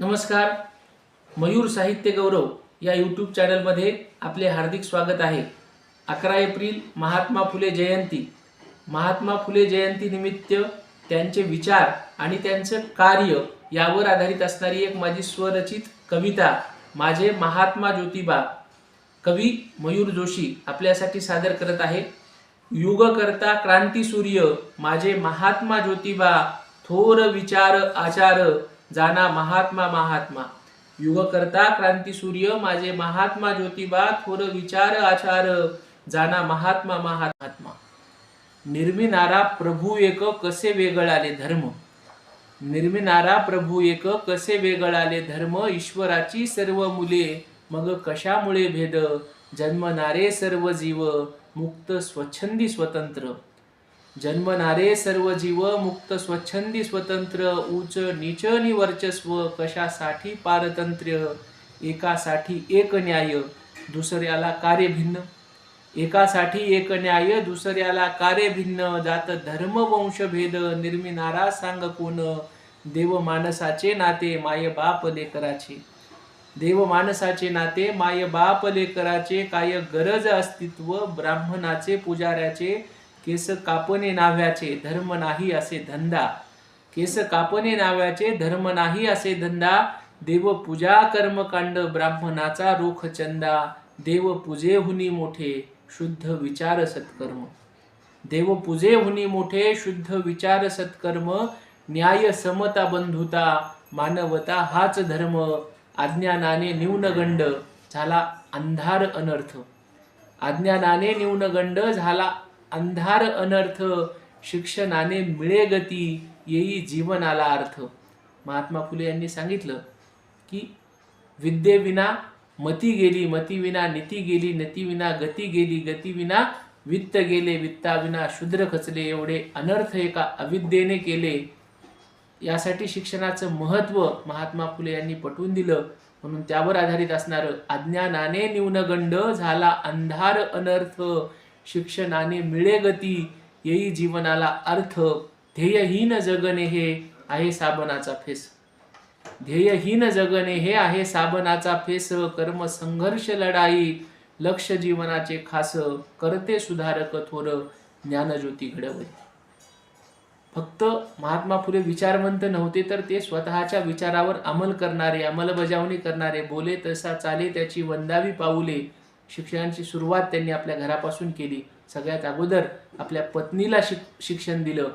नमस्कार. मयूर साहित्य गौरव या यूट्यूब चॅनलमध्ये आपले हार्दिक स्वागत आहे. अकरा एप्रिल महात्मा फुले जयंती. महात्मा फुले जयंती निमित्त त्यांचे विचार आणि त्यांचं कार्य यावर आधारित असणारी एक माझी स्वरचित कविता माझे महात्मा ज्योतिबा. कवी मयूर जोशी आपल्यासाठी सादर करत आहे. युगकर्ता क्रांती सूर्य माझे महात्मा ज्योतिबा थोर विचार आचार जाना महात्मा महात्मा. युगकर्ता क्रांती सूर्य माझे महात्मा ज्योतिबा थोर विचार आचार. जाना महात्मा महात्मा. निर्मिनारा प्रभू एक कसे वेगळाले धर्म? निर्मिनारा प्रभू एक कसे वेगळाले धर्म? ईश्वराची सर्व मुले मग कशामुळे भेद? जन्मणारे सर्व जीव मुक्त स्वच्छंदी स्वतंत्र. जन्मणारे सर्व जीव मुक्त स्वच्छंदी स्वतंत्र उच नीच निवर्चस्व कशासाठी पारतंत्र्य? एकासाठी एक न्याय दुसऱ्याला कार्य भिन्न. एकासाठी एक न्याय दुसऱ्याला कार्य भिन्न. जात धर्म वंशभेद निर्मिनारा सांग कोण? देव माणसाचे नाते माय बाप लेकराचे. देव माणसाचे नाते माय बाप लेकराचे. काय गरज अस्तित्व? ब्राह्मणाचे पुजाऱ्याचे. केस कापणे नाव्याचे धर्म नाही असे धंदा. केस कापणे नाव्याचे धर्म नाही असे धंदा. देव पूजा कर्मकांड ब्राह्मणाचा रोख चंदा. देव पूजे हुनी मोठे शुद्ध विचार सत्कर्म. देव पूजे हुनी मोठे शुद्ध विचार सत्कर्म. न्याय समता बंधुता मानवता हाच धर्म. अज्ञानाने न्यूनगंड झाला अंधार अनर्थ. अज्ञानाने न्यूनगंड झाला अंधार अनर्थ शिक्षणाने मिळे गती येई जीवनाला अर्थ. महात्मा फुले यांनी सांगितलं की विद्येविना मती गेली मतीविना नीती गेली नतीविना गती गेली गतीविना वित्त गेले वित्ताविना शूद्र खचले एवढे अनर्थ एका अविद्येने केले. यासाठी शिक्षणाचं महत्त्व महात्मा फुले यांनी पटवून दिलं. म्हणून त्यावर आधारित असणारं अज्ञानाने न्यूनगंड झाला अंधार अनर्थ. शिक्षणाने मिळे गती येई जीवनाला अर्थ ध्येयहीन जगणे हे आहे साबणाचा फेस. ध्येयहीन जगणे हे आहे साबणाचा फेस कर्म संघर्ष लढाई लक्ष जीवनाचे खास करते सुधारक थोर ज्ञानज्योती घडवली फक्त महात्मा फुले विचारवंत नव्हते तर ते स्वतःच्या विचारावर अंमल करणारे अंमलबजावणी करणारे बोले तसा चाले त्याची वंदावी पाऊले शिक्षणाची सुरुवात त्यांनी आपल्या घरापासून केली. सगळ्यात अगोदर आपल्या पत्नीला शिक शिक्षण दिलं.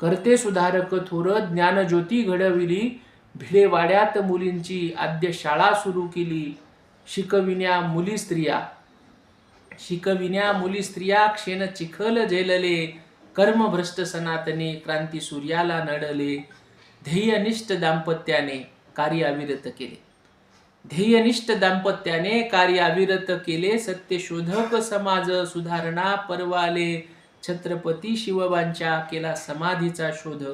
करते सुधारक थोर ज्ञानज्योती घडविली. भिडेवाड्यात मुलींची आद्य शाळा सुरू केली. शिकविण्या मुली स्त्रिया. शिकविण्या मुली स्त्रिया क्षेण चिखल झेलले. कर्मभ्रष्ट सनातने क्रांती सूर्याला नडले. ध्येयनिष्ठ दाम्पत्याने कार्य अविरत केले. ध्येयनिष्ठ दाम्पत्याने कार्य अविरत केले सत्यशोधक समाज सुधारणा परवाले. छत्रपती शिवबांच्या केला समाधीचा शोध.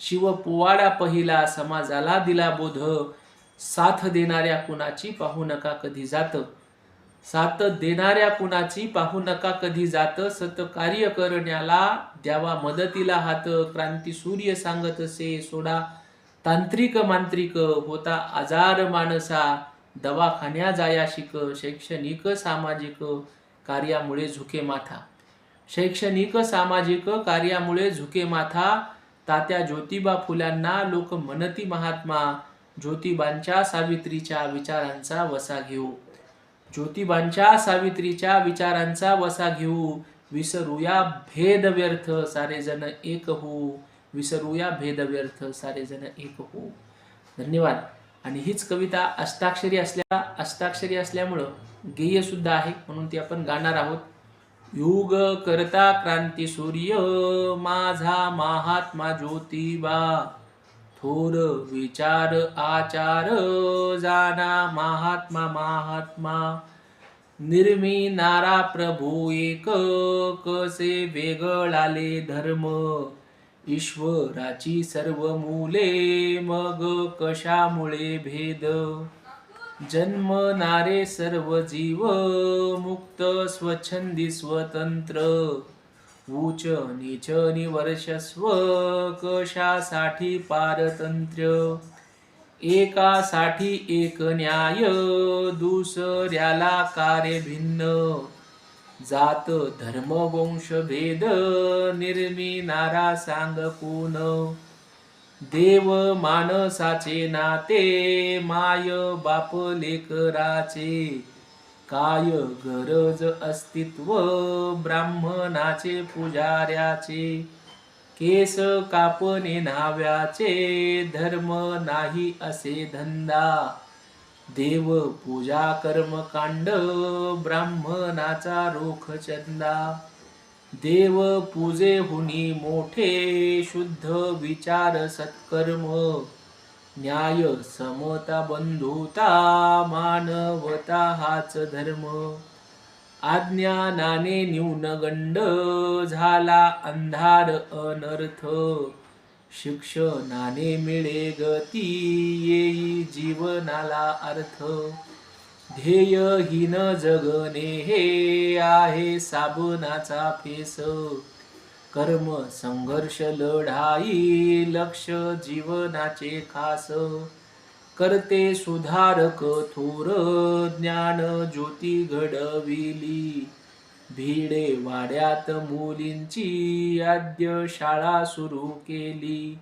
शिव पोवाडा पहिला समाजाला दिला बोध. साथ देणाऱ्या कुणाची पाहू नका कधी जात. साथ देणाऱ्या कुणाची पाहू नका कधी जात. सत कार्य करण्याला द्यावा मदतीला हात. क्रांती सूर्य सांगत असे सोडा. तांत्रिक मांत्रिक होता आजार माणसा दवाखान्या जाया शिक शैक्षणिक सामाजिक कार्यामुळे झुके माथा. शैक्षणिक सामाजिक कार्यामुळे झुके माथा तात्या ज्योतिबा फुल्यांना लोक मनती महात्मा ज्योतिबांच्या सावित्रीच्या विचारांचा वसा घेऊ. ज्योतिबांच्या सावित्रीच्या विचारांचा वसा घेऊ. विसरूया भेद व्यर्थ सारेजण एक हो विसरूया भेद व्यर्थ सारे जण एक हो धन्यवाद. आणि हीच कविता अष्टाक्षरी असल्या अष्टाक्षरी असल्यामुळं गेय सुद्धा आहे म्हणून ती आपण गाणार आहोत. युग करता क्रांती सूर्य माझा महात्मा ज्योतिबा. थोर विचार आचार जाना महात्मा महात्मा. निर्मिनारा प्रभू एक कसे वेगळाले धर्म. ईश्वराची सर्व मुले मग कशामुळे भेद? जन्मणारे सर्व जीव मुक्त स्वच्छंदी स्वतंत्र. उच नीच निवर्षस्व कशासाठी पारतंत्र्य? एकासाठी एक न्याय दुसऱ्याला कार्य भिन्न. जात धर्म वंश भेद निर्मिनारा सांग कोण? देव माणसाचे नाते माय बाप लेकराचे. काय गरज अस्तित्व ब्राह्मणाचे पुजाऱ्याचे? केस कापणे न्हाव्याचे धर्म नाही असे धंदा. देव पूजा कर्मकांड ब्राह्मणाचा रोख चंदा. देव पूजे हुनी मोठे शुद्ध विचार सत्कर्म. न्याय समता बंधुता मानवता हाच धर्म. आज्ञानाने न्यूनगंड झाला अंधार अनर्थ. शिक्षणाने मिळे गती येई जीवनाला अर्थ. ध्येयहीन जगणे हे आहे साबणाचा फेस. कर्म संघर्ष लढाई लक्ष जीवनाचे खास. करते सुधारक थोर ज्ञान ज्योती घडविली. भिडे वाड्यात मुलींची आद्य शाळा सुरू केली.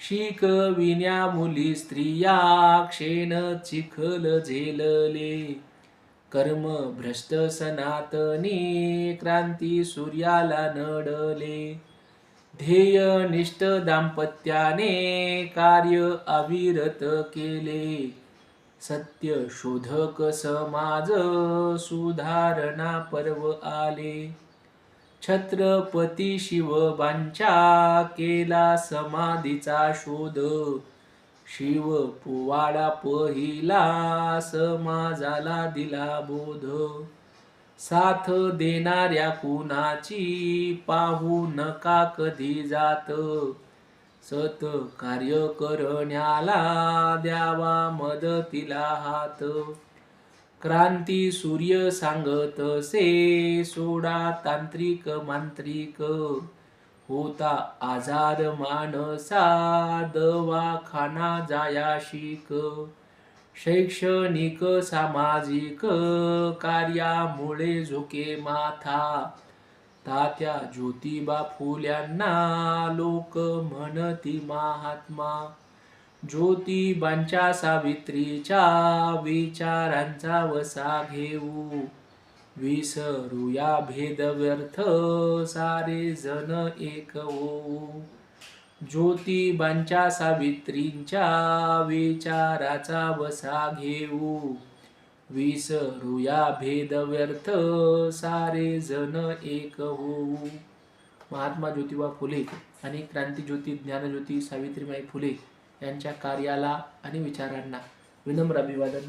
शिकविण्या मुली स्त्रिया क्षेण चिखल झेलले. कर्म भ्रष्ट सनातनी क्रांती सूर्याला नडले. ध्येय निष्ठ दाम्पत्याने कार्य अविरत केले. सत्य शोधक समाज सुधारणा पर्व आले. छत्रपती शिवबांच्या केला समाधीचा शोध. शिव पोवाडा पहिला समाजाला दिला बोध. साथ देणाऱ्या कुणाची पाहू नका कधी जात. सत कार्य करण्याला द्यावा मदतीला हात. क्रांती सूर्य सांगत से सोडा तांत्रिक मांत्रिक. होता आजार मानसा दवाखाना जायाशिक शैक्षणिक सामाजिक कार्यामुळे झुके माथा. तात्या ज्योतिबा फुल्यांना लोक म्हणती महात्मा. ज्योतिबांच्या सावित्रीच्या विचारांचा वसा घेऊ. विसरूया भेद व्यर्थ सारे जण एक होऊ. ज्योतिबांच्या सावित्रींच्या विचाराचा वसा घेऊ. विसरूया भेद व्यर्थ सारे जन एक होऊ. महात्मा ज्योतिबा फुले आणि क्रांतीज्योती ज्ञानज्योती सावित्रीबाई फुले यांच्या कार्याला आणि विचारांना विनम्र अभिवादन.